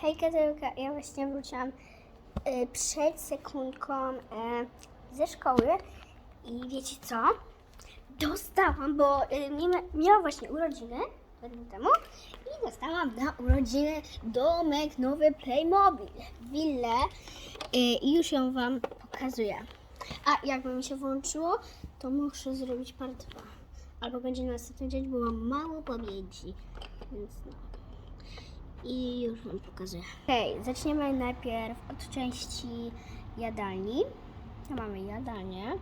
Hej Katarzyna, ja właśnie wróciłam y, przed sekundką y, ze szkoły i wiecie co? Dostałam, bo y, mia- miała właśnie urodziny dwa dni temu i dostałam na urodziny domek nowy Playmobil, willę i już ją Wam pokazuję. A jakby mi się włączyło, to muszę zrobić part 2. Albo będzie następny dzień, bo mam mało pamięci. Więc no. I już Wam pokazuję. Okej, zaczniemy najpierw od części jadalni. Tu mamy jadalnię.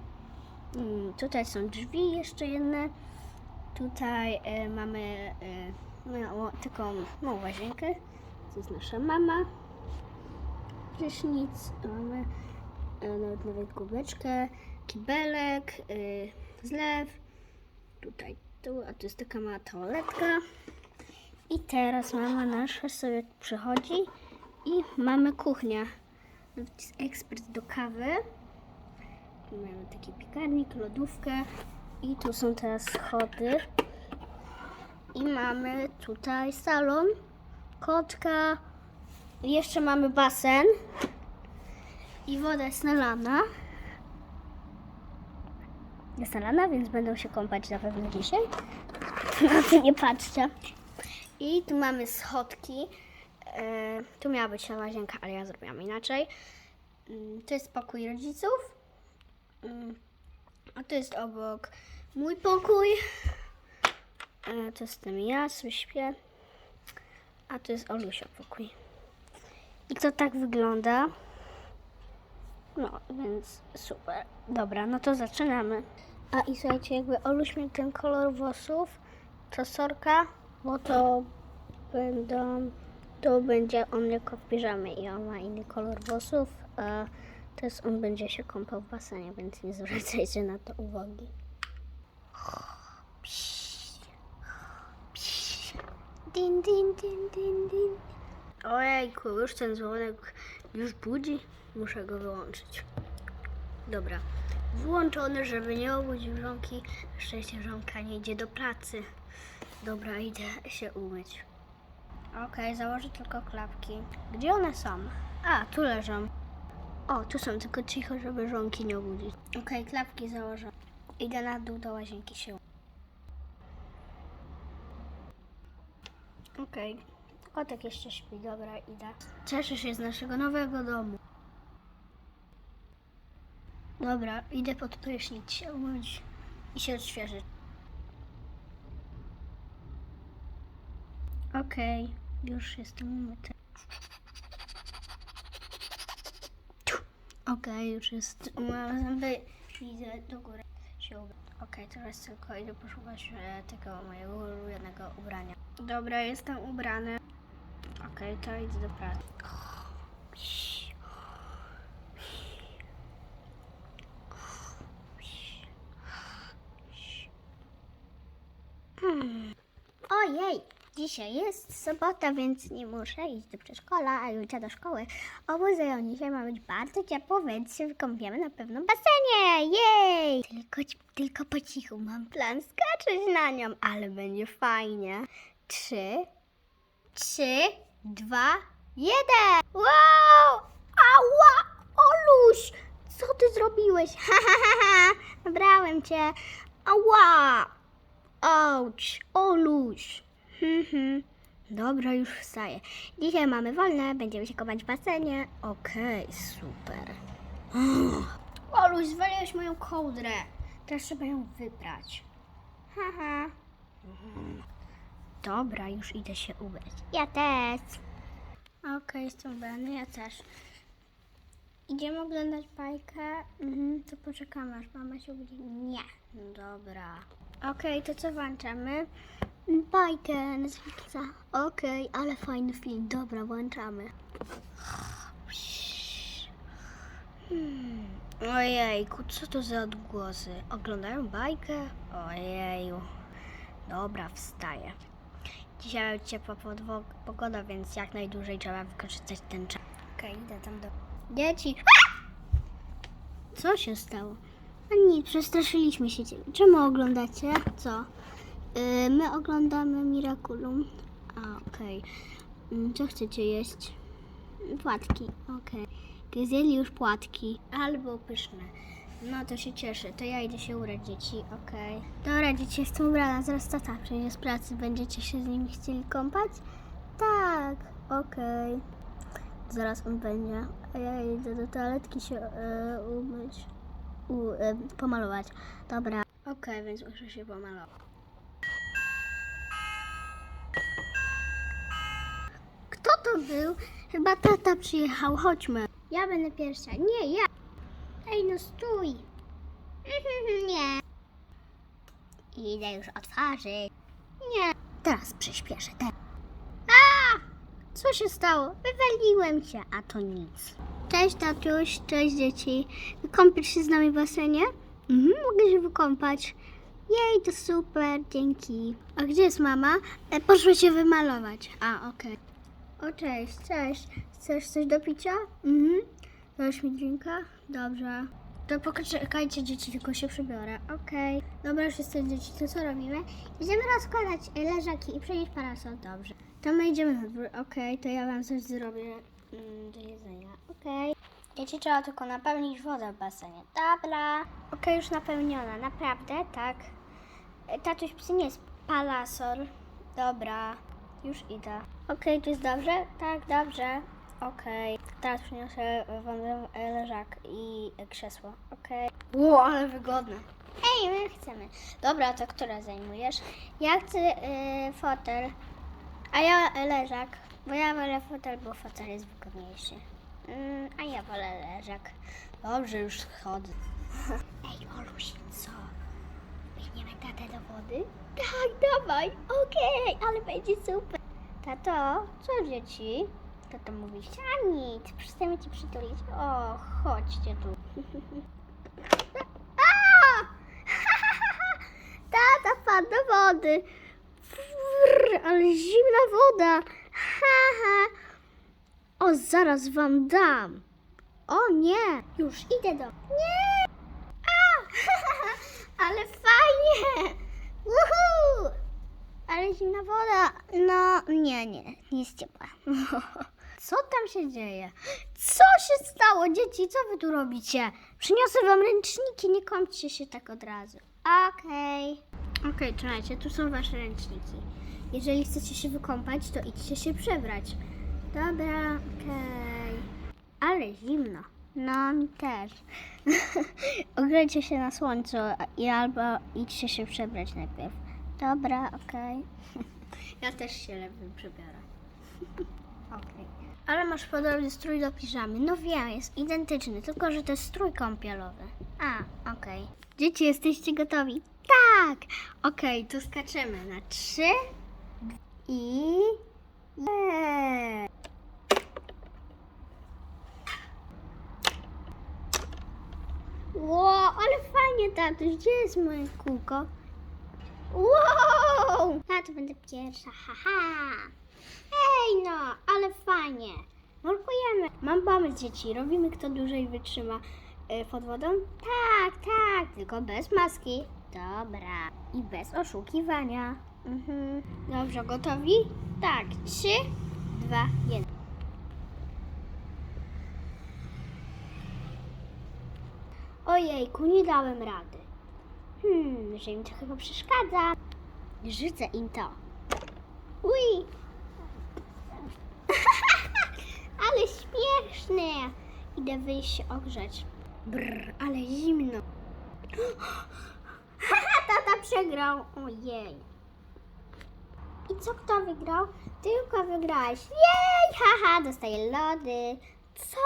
Mm, tutaj są drzwi jeszcze jedne. Tutaj e, mamy e, małą, taką małą łazienkę. To jest nasza mama. Prysznic. Mamy e, nawet, nawet kubeczkę, kibelek, e, zlew. Tutaj tu, a to jest taka mała toaletka. I teraz mama nasza sobie przychodzi i mamy kuchnię. Jest ekspert do kawy. Tu mamy taki piekarnik, lodówkę i tu są teraz schody. I mamy tutaj salon, kotka. Jeszcze mamy basen i woda jest nalana. Jest nalana, więc będą się kąpać na pewno dzisiaj. Na nie patrzcie. I tu mamy schodki. E, tu miała być łazienka, ale ja zrobiłam inaczej. Mm, To jest pokój rodziców. Mm, A to jest obok mój pokój. E, To jestem ja, sobie śpię. A to jest Olusia pokój. I to tak wygląda. No, więc super. Dobra, no to zaczynamy. A i słuchajcie, jakby Oluś miał ten kolor włosów, to sorka, bo to będą, to będzie on jako w piżamie i on ma inny kolor włosów, a teraz on będzie się kąpał w basenie, więc nie zwracajcie na to uwagi. Din, din, din, din, din. Ojejku, już ten dzwonek już budzi. Muszę go wyłączyć. Dobra. Włączony, żeby nie obudził żonki. Na szczęście żonka nie idzie do pracy. Dobra, idę się umyć. Okej, założę tylko klapki. Gdzie one są? A, tu leżą. O, tu są, tylko cicho, żeby żonki nie obudzić. Okej, klapki założę. Idę na dół do łazienki się. Okej. Kotek jeszcze śpi, dobra, idę. Cieszę się z naszego nowego domu. Dobra, idę pod prysznic się umyć i się odświeżyć. Okej, już jestem umyty. Okej, już jest umyłam zęby. Idę do góry się ubrać. Okej, teraz tylko idę poszukać e, tego mojego ulubionego ubrania. Dobra, jestem ubrany. Okej, to idę do pracy. Hmm. Ojej, dzisiaj jest sobota, więc nie muszę iść do przedszkola, a jutro do szkoły. Obudzę dzisiaj ma być bardzo ciepło, więc się wykąpiemy na pewno basenie. Jej! Tylko, tylko po cichu mam plan skoczyć na nią, ale będzie fajnie. Trzy, trzy, dwa, jeden! Wow! Ała! Oluś! Co ty zrobiłeś? Ha, ha, ha, ha! Nabrałem cię. Ała! Auć, Oluś. Hmm. Dobra, już wstaję. Dzisiaj mamy wolne, będziemy się kąpać w basenie. Okej, super. Oluś, zwaliłeś moją kołdrę. Teraz trzeba ją wyprać. Haha. Mhm. Dobra, już idę się ubrać. Ja też. Okej, jestem ubrany, ja też. Idziemy oglądać bajkę. Mhm, to poczekamy, aż mama się ubudzi. Nie. No Dobra. Okej, to co włączamy? Bajkę Netflixa. Okej, ale fajny film. Dobra, włączamy. Hmm. Ojejku, co to za odgłosy? Oglądają bajkę? Ojeju. Dobra, wstaję. Dzisiaj ciepła pogoda, więc jak najdłużej trzeba wykorzystać ten czas. Okej, idę tam do... Dzieci! Co się stało? A przestraszyliśmy się. Czemu oglądacie? Co? Yy, my oglądamy Miraculum. A, okej. Mm, Co chcecie jeść? Płatki, okej. Zjedli już płatki. Albo pyszne. No to się cieszę. To ja idę się ubrać dzieci, okej. Dobra, dzieci, jestem ubrana. Zaraz tata przyjdzie z pracy. Będziecie się z nimi chcieli kąpać? Tak, okej. Zaraz on będzie. A ja idę do toaletki się e, umyć. U, e, pomalować. Dobra. Okej, więc muszę się pomalować. Kto to był? Chyba tata przyjechał, chodźmy. Ja będę pierwsza. Nie, ja. Ej, no stój. Nie. Idę już otworzyć. Nie. Teraz przyspieszę. Te. A! Co się stało? Wywaliłem się, a to nic. Cześć tatuś, cześć dzieci. Wykąpisz się z nami w basenie? Mhm, mogę się wykąpać. Jej, to super, dzięki. A gdzie jest mama? E, poszła się wymalować. A, okej. O, cześć, cześć. Chcesz coś do picia? Mhm. Dasz mi drinka? Dobrze. To poczekajcie dzieci, tylko się przybiorę. Okej. Dobra, już jesteście dzieci, to co robimy? Idziemy rozkładać leżaki i przenieść parasol. Dobrze. To my idziemy na dwór. Okej, to ja wam coś zrobię mm, do jedzenia. Okej. Dzieci trzeba tylko napełnić wodę w basenie. Dobra. Okej, już napełniona. Naprawdę? Tak. E, Tatuś przynieś parasol. Dobra. Już idę. Okej, to jest dobrze? Tak, dobrze. Okej. Teraz przyniosę wam leżak i krzesło. Okej. Ło, ale wygodne. Ej, my chcemy. Dobra, to która zajmujesz? Ja chcę y, fotel, a ja leżak, bo ja wolę fotel, bo fotel jest wygodniejszy. Mm, a ja wolę leżak. Dobrze, już schodzę. Ej, Oluś, co? Weźmiemy tatę do wody? Tak, dawaj. Okej, ale będzie super. Tato, co dzieci? Tato mówi, a nic, przestaniemy ci przytulić. O, chodźcie tu. A! Tata wpadł do wody. Frrr, ale zimna woda. Ha, ha. O, zaraz wam dam. O nie, już idę do... Nie! Ale fajnie! Woohoo! Ale zimna woda. No, nie, nie, nie jest ciepła. Co tam się dzieje? Co się stało, dzieci? Co wy tu robicie? Przyniosę wam ręczniki, nie kąpcie się tak od razu. Okej. Okej, czekajcie, tu są wasze ręczniki. Jeżeli chcecie się wykąpać, to idźcie się przebrać. Dobra, okej. Ale zimno. No, mi też. Ograjcie się na słońcu i albo idźcie się przebrać najpierw. Dobra, okej. Ja też się lepiej przebiorę. Okej. Ale masz podobny strój do piżamy. No wiem, jest identyczny, tylko że to jest strój kąpielowy. A, okej. Dzieci, jesteście gotowi? Tak! Okej, to skaczemy na trzy i... Nie. Ło, ale fajnie, tatuś. Gdzie jest moje kółko? Wow! Ja to będę pierwsza, haha! Ej no, ale fajnie! Nurkujemy! Mam pomysł, dzieci. Robimy, kto dłużej wytrzyma y, pod wodą? Tak, tak, tylko bez maski. Dobra. I bez oszukiwania. Mhm. Dobrze, gotowi? Tak. Trzy, dwa, jeden. Ojejku, nie dałem rady. Hmm, że im to chyba przeszkadza. Rzucę im to. Uj! ale śmieszne! Idę wyjść się ogrzać. Brr, ale zimno. Tata przegrał. Ojej. I co kto wygrał? Tylko wygrałeś. Jej! Haha, dostaję lody. Co?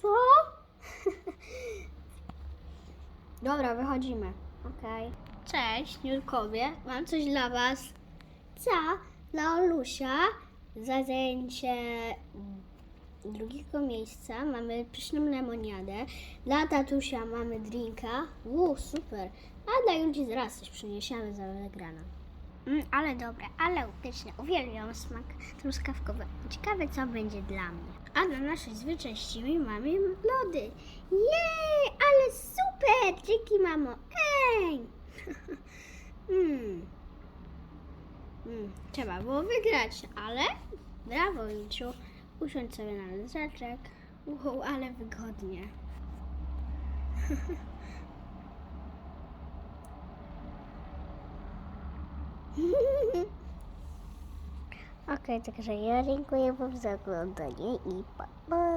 Co? Dobra, wychodzimy. Okej. Cześć, Julkowie. Mam coś dla Was. Co? Dla Olusia za zajęcie drugiego miejsca mamy pyszną lemoniadę. Dla tatusia mamy drinka. Uuu, super. A dla Julki zaraz coś przyniesiemy za wygraną. Mm, ale dobre, ale pyszne. Uwielbiam smak truskawkowy. Ciekawe, co będzie dla mnie. A dla naszej zwyczajściwej mamy lody. Jej, ale super! Dzięki, mamo. Ej! mm. Mm, trzeba było wygrać, ale brawo, Julciu. usiądź sobie na leżaczek. Wow, ale wygodnie. Okej, także ja dziękuję wam za oglądanie i pa, pa.